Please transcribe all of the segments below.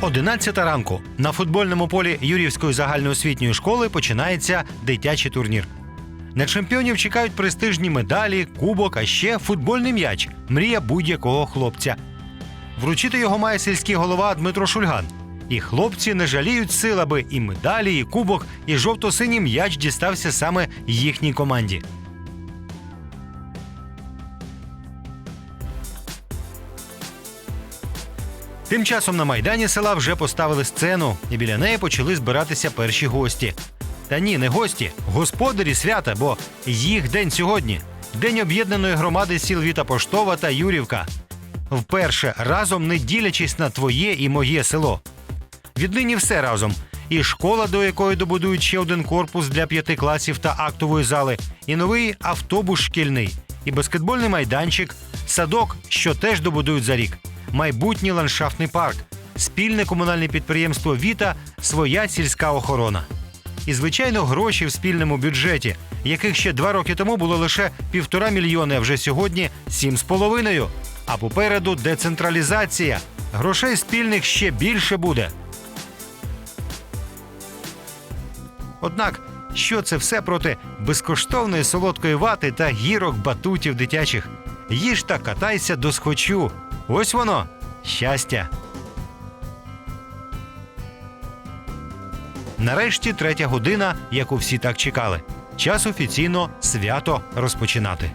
11 ранку на футбольному полі Юрівської загальноосвітньої школи починається дитячий турнір. На чемпіонів чекають престижні медалі, кубок, а ще футбольний м'яч мрія будь-якого хлопця. Вручити його має сільський голова Дмитро Шульган. І хлопці не жаліють сил, аби і медалі, і кубок, і жовто-синій м'яч дістався саме їхній команді. Тим часом на майдані села вже поставили сцену, і біля неї почали збиратися перші гості. Та ні, не гості, господарі свята, бо їх день сьогодні день об'єднаної громади сіл Віта Поштова та Юрівка. Вперше разом не ділячись на твоє і моє село. Віднині все разом. І школа, до якої добудують ще один корпус для п'яти класів та актової зали, і новий автобус шкільний, і баскетбольний майданчик, садок, що теж добудують за рік, майбутній ландшафтний парк, спільне комунальне підприємство Віта, своя сільська охорона. І, звичайно, гроші в спільному бюджеті, яких ще два роки тому було лише півтора мільйони, а вже сьогодні сім з половиною. А попереду децентралізація. Грошей спільних ще більше буде. Однак, що це все проти безкоштовної солодкої вати та гірок батутів дитячих? Їж та катайся до схочу. Ось воно щастя. Нарешті третя година, яку всі так чекали. Час офіційно свято розпочинати.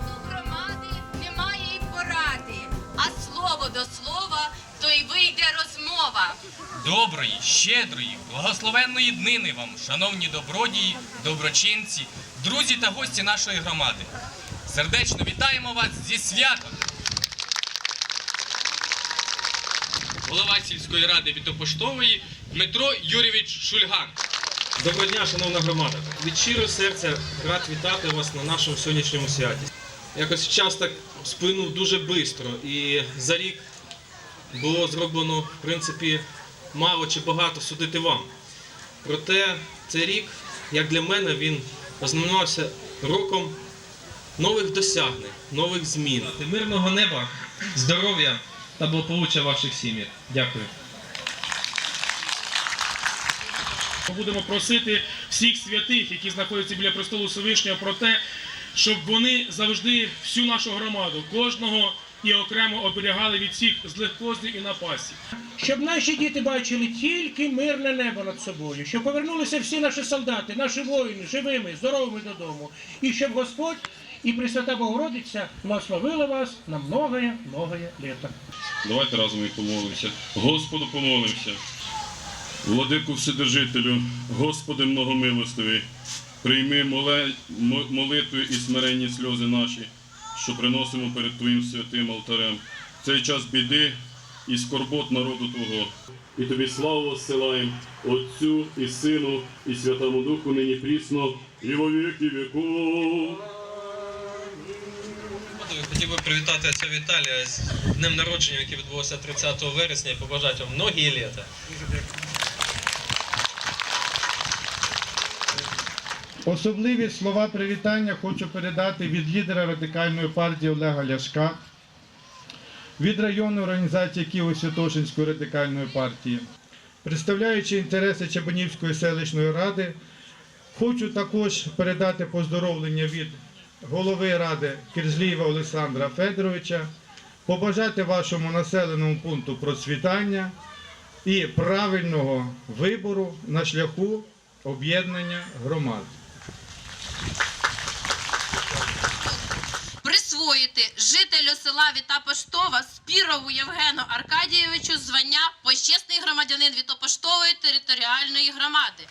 У громади немає й поради, а слово до слова, то й вийде розмова. Доброї, щедрої, благословенної днини вам, шановні добродії, доброчинці, друзі та гості нашої громади. Сердечно вітаємо вас зі святом! Голова сільської ради Вітопоштової Дмитро Юрійович Шульган. Доброго дня, шановна громада. Від щирого серця рад вітати вас на нашому сьогоднішньому святі. Якось час так сплинув дуже швидко, і за рік було зроблено, в принципі, мало чи багато судити вам. Проте цей рік, як для мене, він ознаменувався роком нових досягнень, нових змін. Мирного неба, здоров'я та благополуччя ваших сім'ях. Дякую. Ми будемо просити всіх святих, які знаходяться біля престолу Всевишнього, про те, щоб вони завжди всю нашу громаду, кожного і окремо оберігали від всіх злих кознів і напастів. щоб наші діти бачили тільки мирне небо над собою, щоб повернулися всі наші солдати, наші воїни живими, здоровими додому, і щоб Господь і Пресвята Богородиця благословила вас на многое, многое літо. Давайте разом і помолимося. Господу помолимося. Владику Вседержителю, Господи многомилостивий, прийми молитви і смиренні сльози наші, що приносимо перед Твоїм святим алтарем. В цей час біди і скорбот народу Твого. І тобі славу осилаємо Отцю і Сину, і Святому Духу нині прісно, і во віки віков. Я хотів би привітати отця Віталія з днем народження, яке відбулося 30 вересня, і побажати вам многі літа. Особливі слова привітання хочу передати від лідера радикальної партії Олега Ляшка, від районної організації Києво-Святошинської радикальної партії. Представляючи інтереси Чабанівської селищної ради, хочу також передати поздоровлення від голови ради Кирзлієва Олександра Федоровича, побажати вашому населеному пункту процвітання і правильного вибору на шляху об'єднання громад. Присвоїти жителю села Вітапоштова Спірову Євгену Аркадійовичу звання почесний громадянин Вітопоштової територіальної громади.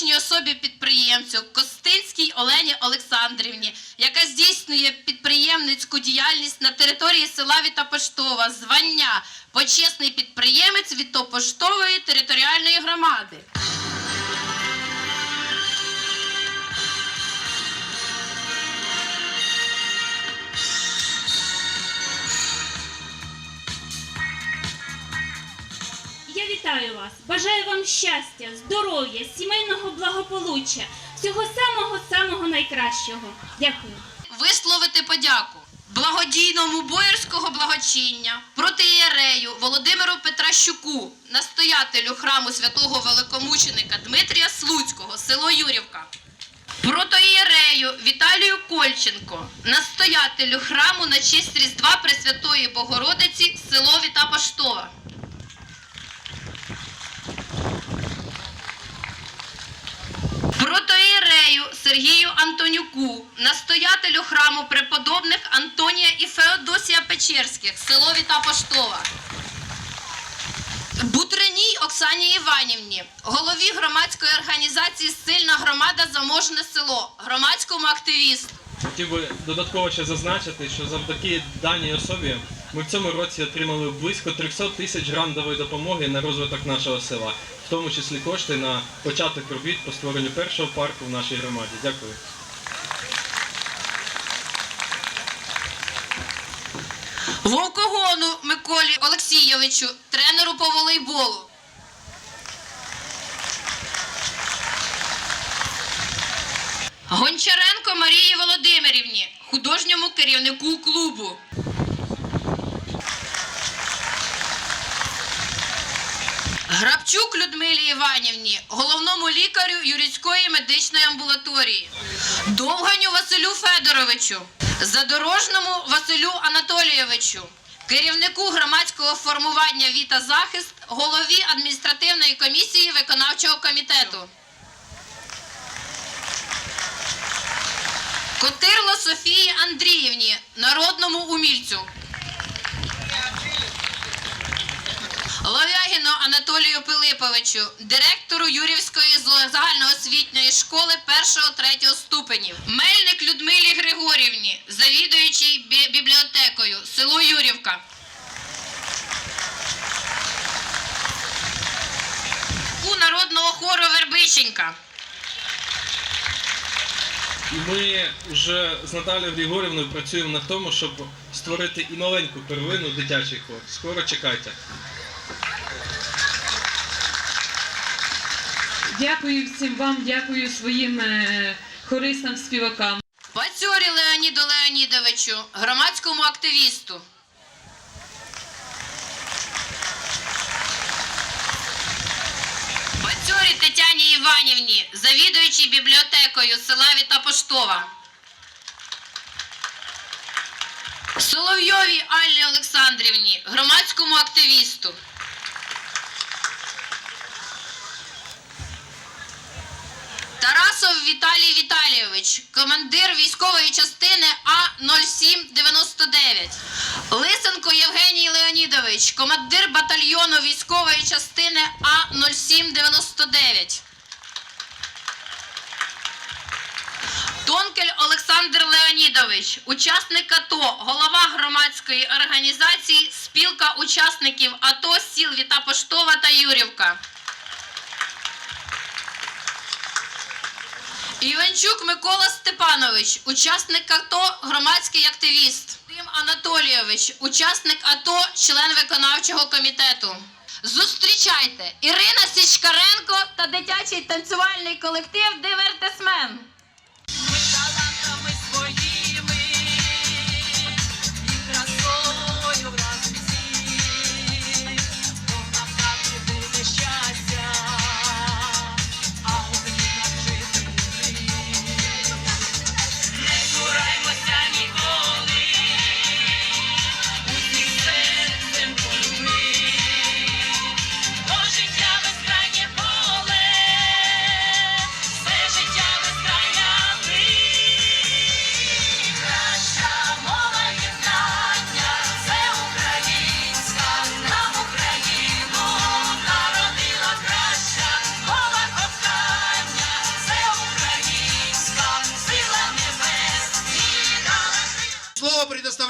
Фізичній особі підприємцю Костинській Олені Олександрівні, яка здійснює підприємницьку діяльність на території села Вітопоштова, звання почесний підприємець Вітопоштової територіальної громади. Вітаю вас, бажаю вам щастя, здоров'я, сімейного благополуччя, всього самого самого найкращого. Дякую. висловити подяку благодійному боярського благочиння протиєрею Володимиру Петращуку, настоятелю храму святого великомученика Дмитрія Слуцького, село Юрівка. Протоієрею Віталію Кольченко, настоятелю храму на честь Різдва Пресвятої Богородиці, село Вітапаштова. Протоієрею Антонюку, настоятелю храму преподобних Антонія і Феодосія Печерських, село Вітапоштова. Бутриній Оксані Іванівні, голові громадської організації Сильна громада Заможне село, громадському активісту. Хотів би додатково ще зазначити, що завдяки даній особі ми в цьому році отримали близько 300 тисяч грантової допомоги на розвиток нашого села, в тому числі кошти на початок робіт по створенню першого парку в нашій громаді. Дякую. Вовкогону Миколі Олексійовичу, тренеру по волейболу. Гончаренко Марії Володимирівні, художньому керівнику клубу. Грабчук Людмилі Іванівні, головному лікарю Юрійської медичної амбулаторії. Довганю Василю Федоровичу, Задорожному Василю Анатолійовичу, керівнику громадського формування Віта Захист, голові адміністративної комісії виконавчого комітету. Котирло Софії Андріївні, народному умільцю. Ловягіну Анатолію Пилиповичу, директору Юрівської загальноосвітньої школи 1-3 ступенів. Мельник Людмилі Григорівні, завідуючий бібліотекою, село Юрівка. У народного хору Вербиченька. Ми вже з Наталією Григорівною працюємо над тому, щоб створити і маленьку первину дитячий хор. Скоро чекайте. Дякую всім вам, дякую своїм е, хористам, співакам. Пацьорі Леоніду Леонідовичу, громадському активісту. Бацьорі Тетяні Іванівні, завідуючій бібліотекою села Вітапоштова. Соловйовій Аллі Олександрівні, громадському активісту. Тарасов Віталій Віталійович, командир військової частини А0799. Лисенко Євгеній Леонідович, командир батальйону військової частини А0799. Тонкель Олександр Леонідович, учасник АТО, голова громадської організації Спілка учасників АТО сіл Вітапоштова та Юрівка. Іванчук Микола Степанович, учасник АТО, громадський активіст. Тим Анатолійович, учасник АТО, член виконавчого комітету. Зустрічайте Ірина Січкаренко та дитячий танцювальний колектив Дивертисмен.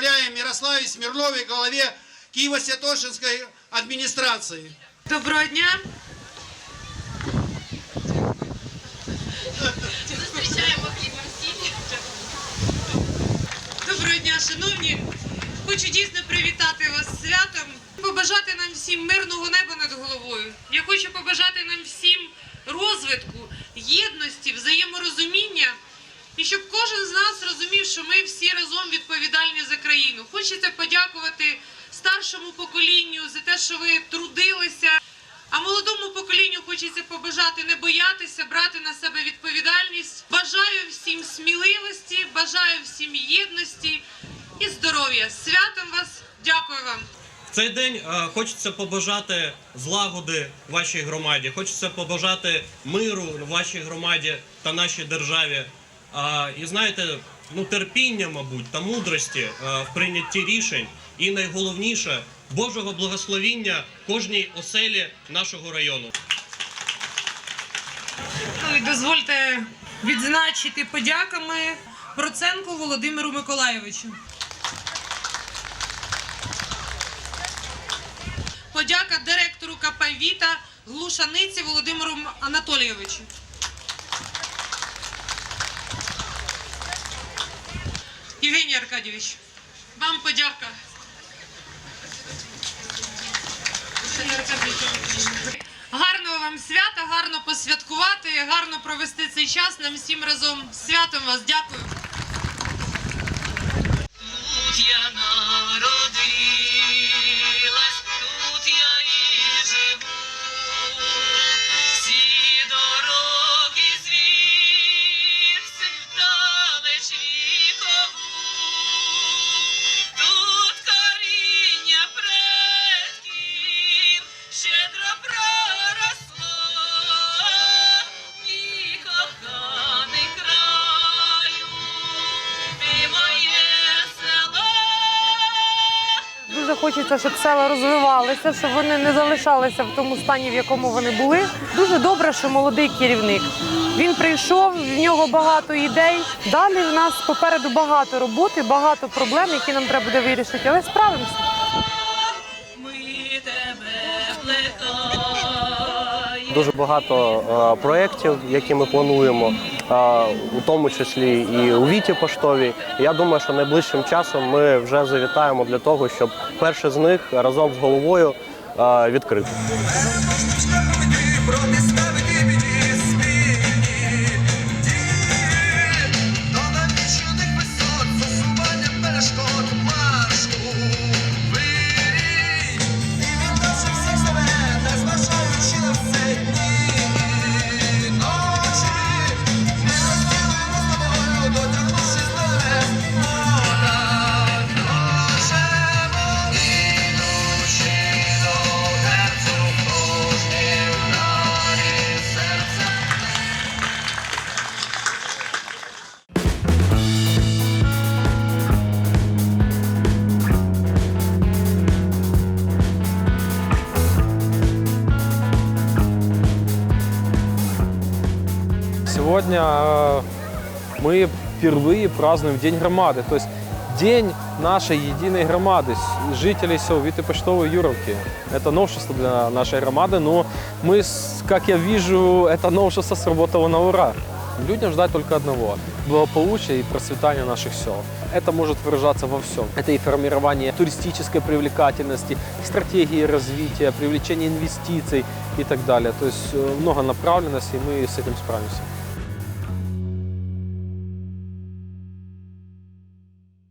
Поздравляем Мирославе Смирновой, главе Киево-Святошинской администрации. Доброго дня! Зустрічаємо хлібом сіль. Доброго дня, шановні! Хочу дійсно привітати вас з святом, побажати нам всім мирного неба над головою. Я хочу побажати нам всім розвитку, єдності, взаєморозуміння. І щоб кожен з нас розумів, що ми всі разом відповідальні за країну. Хочеться подякувати старшому поколінню за те, що ви трудилися. А молодому поколінню хочеться побажати не боятися, брати на себе відповідальність. Бажаю всім сміливості, бажаю всім єдності і здоров'я. Святом вас! Дякую вам! В цей день е, хочеться побажати злагоди вашій громаді, хочеться побажати миру вашій громаді та нашій державі. А, і знаєте, ну терпіння, мабуть, та мудрості в прийнятті рішень. І найголовніше Божого благословіння кожній оселі нашого району. Ну і дозвольте відзначити подяками Проценку Володимиру Миколайовичу. Подяка директору КП Віта Глушаниці Володимиру Анатолійовичу. Євгеній Аркадійович, вам подяка. Гарного вам свята, гарно посвяткувати, гарно провести цей час нам всім разом. Святом вас, дякую. Хочеться, щоб села розвивалися, щоб вони не залишалися в тому стані, в якому вони були. Дуже добре, що молодий керівник. Він прийшов, в нього багато ідей. Далі в нас попереду багато роботи, багато проблем, які нам треба буде вирішити, але справимося. Ми. Дуже багато е, проєктів, які ми плануємо, у тому числі і у Віті Поштовій. Я думаю, що найближчим часом ми вже завітаємо для того, щоб перший з них разом з головою відкрити. Сегодня э, мы впервые празднуем День громады, то есть день нашей единой громады, с- жителей сел Виты Почтовой и Юровки. Это новшество для нашей громады, но мы, с- как я вижу, это новшество сработало на ура. Людям ждать только одного – благополучия и процветания наших сел. Это может выражаться во всем. Это и формирование туристической привлекательности, стратегии развития, привлечение инвестиций и так далее. То есть э, много направленностей, и мы с этим справимся.